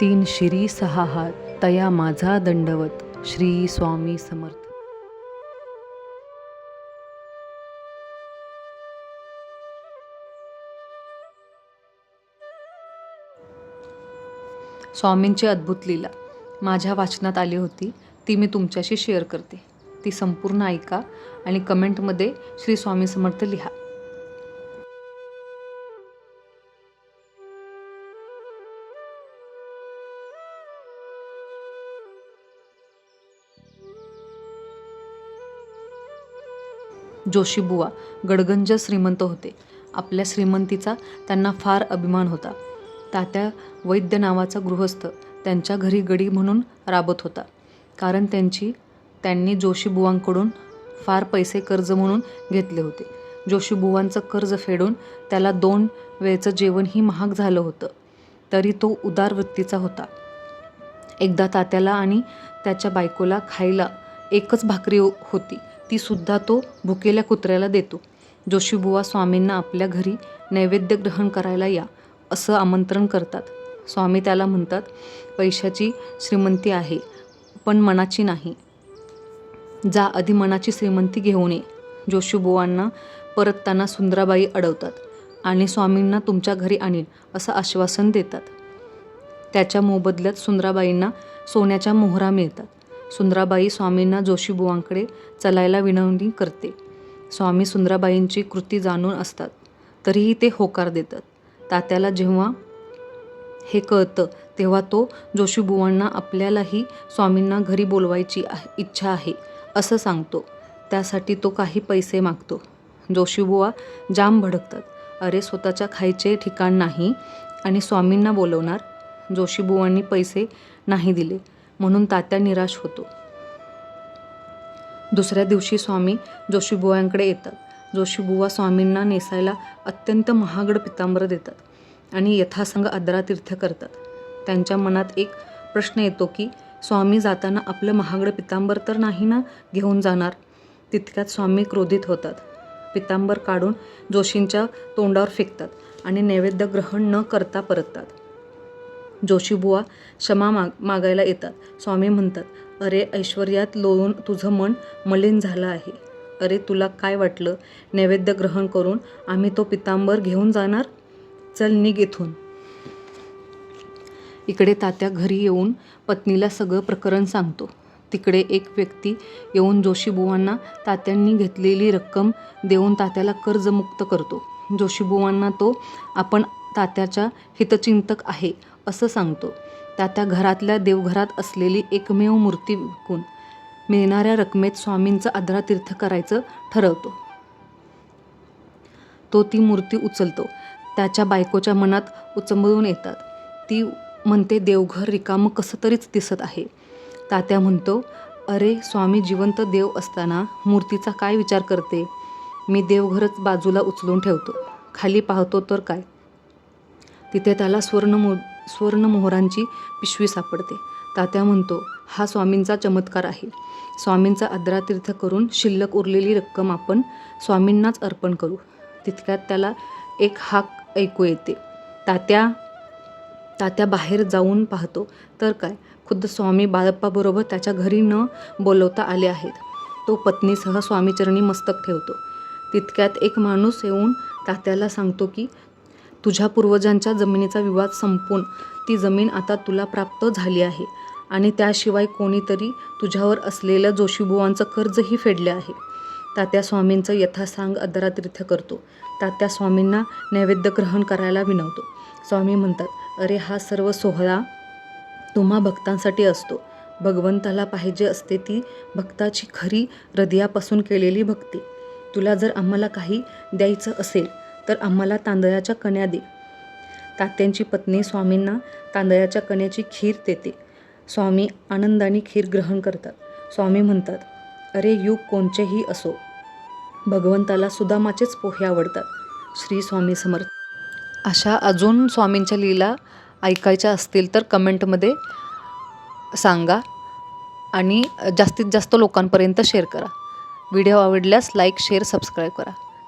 तीन शिरी सहा हात तया माझा दंडवत श्री स्वामी समर्थ. स्वामींची अद्भुत लीला. माझ्या वाचनात आली होती. ती मी तुमच्याशी शेअर करते. ती संपूर्ण ऐका आणि कमेंटमध्ये श्री स्वामी समर्थ लिहा. जोशीबुवा गडगंज श्रीमंत होते. आपल्या श्रीमंतीचा त्यांना फार अभिमान होता. तात्या वैद्य नावाचा गृहस्थ त्यांच्या घरी गडी म्हणून राबत होता. कारण त्यांची त्यांनी जोशीबुवांकडून फार पैसे कर्ज म्हणून घेतले होते. जोशीबुवांचं कर्ज फेडून त्याला दोन वेळचं जेवणही महाग झालं होतं. तरी तो उदार वृत्तीचा होता. एकदा तात्याला आणि त्याच्या बायकोला खायला एकच भाकरी होती. ती सुद्धा तो भुकेल्या कुत्र्याला देतो. जोशीबुवा स्वामींना आपल्या घरी नैवेद्य ग्रहण करायला या असं आमंत्रण करतात. स्वामी त्याला म्हणतात पैशाची श्रीमंती आहे पण मनाची नाही. जा आधी मनाची श्रीमंती घेऊन ये. जोशीबुवांना परतताना सुंदराबाई अडवतात आणि स्वामींना तुमच्या घरी आणीन असं आश्वासन देतात. त्याच्या मोबदल्यात सुंदराबाईंना सोन्याच्या मोहरा मिळतात. सुंदराबाई स्वामींना जोशीबुवांकडे चलायला विनवणी करते. स्वामी सुंदराबाईंची कृती जाणून असतात. तरीही ते होकार देतात. तात्याला जेव्हा हे कळतं तेव्हा तो जोशीबुवांना आपल्यालाही स्वामींना घरी बोलवायची आहे इच्छा आहे असं सांगतो. त्यासाठी तो काही पैसे मागतो. जोशीबुवा जाम भडकतात. अरे स्वतःच्या खायचे ठिकाण नाही आणि स्वामींना बोलवणार? जोशीबुवांनी पैसे नाही दिले. म्हणून तात्या निराश होतो. दुसऱ्या दिवशी स्वामी जोशीबुवांकडे येतात. जोशीबुवा स्वामींना नेसायला अत्यंत महागड पितांबर देतात आणि यथासंग आदरातीर्थ करतात. त्यांच्या मनात एक प्रश्न येतो की स्वामी जाताना आपलं महागड पितांबर तर नाही ना घेऊन जाणार? तितक्यात स्वामी क्रोधित होतात. पितांबर काढून जोशींच्या तोंडावर फेकतात आणि नैवेद्य ग्रहण न करता परततात. जोशीबुवा क्षमा माग मागायला येतात. स्वामी म्हणतात अरे ऐश्वर्यात लोळून तुझं मन मलिन झालं आहे. अरे तुला काय वाटलं? नैवेद्य ग्रहण करून आम्ही तो पितांबर घेऊन जाणार? चल निघ इथून. इकडे तात्या घरी येऊन पत्नीला सगळं प्रकरण सांगतो. तिकडे एक व्यक्ती येऊन जोशीबुवांना तात्यांनी घेतलेली रक्कम देऊन तात्याला कर्जमुक्त करतो. जोशीबुवांना तो आपण तात्याच्या हितचिंतक आहे असं सांगतो. त्या घरातल्या देवघरात असलेली एकमेव मूर्ती विकून मिळणाऱ्या रकमेत स्वामींचं आदरातीर्थ करायचं ठरवतो. तो ती मूर्ती उचलतो. त्याच्या बायकोच्या मनात उचंबळून येतात. ती म्हणते देवघर रिकामं कसं तरीच दिसत आहे. तात्या म्हणतो अरे स्वामी जिवंत देव असताना मूर्तीचा काय विचार करते? मी देवघरच बाजूला उचलून ठेवतो. खाली पाहतो तर काय? तिथे त्याला स्वर्ण मो स्वर्ण मोहरांची पिशवी सापडते. तात्या म्हणतो हा स्वामींचा चमत्कार आहे. स्वामींचा आदरातीर्थ करून शिल्लक उरलेली रक्कम आपण स्वामींनाच अर्पण करू. तितक्यात त्याला एक हाक ऐकू येते. तात्या तात्या बाहेर जाऊन पाहतो. तर काय? खुद्द स्वामी बाळप्पाबरोबर त्याच्या घरी न बोलवता आले आहेत. तो पत्नीसह स्वामीचरणी मस्तक ठेवतो. तितक्यात एक माणूस येऊन तात्याला सांगतो की तुझ्या पूर्वजांच्या जमिनीचा विवाद संपून ती जमीन आता तुला प्राप्त झाली आहे आणि त्याशिवाय कोणीतरी तुझ्यावर असलेलं जोशीबुवांचं कर्जही फेडले आहे. तात्या स्वामींचं यथासांग अदरातीर्थ करतो. तात्या स्वामींना नैवेद्य ग्रहण करायला विनवतो. स्वामी म्हणतात अरे हा सर्व सोहळा तुम्हा भक्तांसाठी असतो. भगवंताला पाहिजे असते ती भक्ताची खरी हृदयापासून केलेली भक्ती. तुला जर आम्हाला काही द्यायचं असेल तर आम्हाला तांदळाच्या कण्या दे. तात्यांची पत्नी स्वामींना तांदळाच्या कण्याची खीर देते. स्वामी आनंदाने खीर ग्रहण करतात. स्वामी म्हणतात अरे युग कोणचेही असो. भगवंताला सुदामाचेच पोहे आवडतात. श्री स्वामी समर्थ. अशा अजून स्वामींच्या लीला ऐकायच्या असतील तर कमेंटमध्ये सांगा आणि जास्तीत जास्त लोकांपर्यंत शेअर करा. व्हिडिओ आवडल्यास लाईक शेअर सबस्क्राईब करा.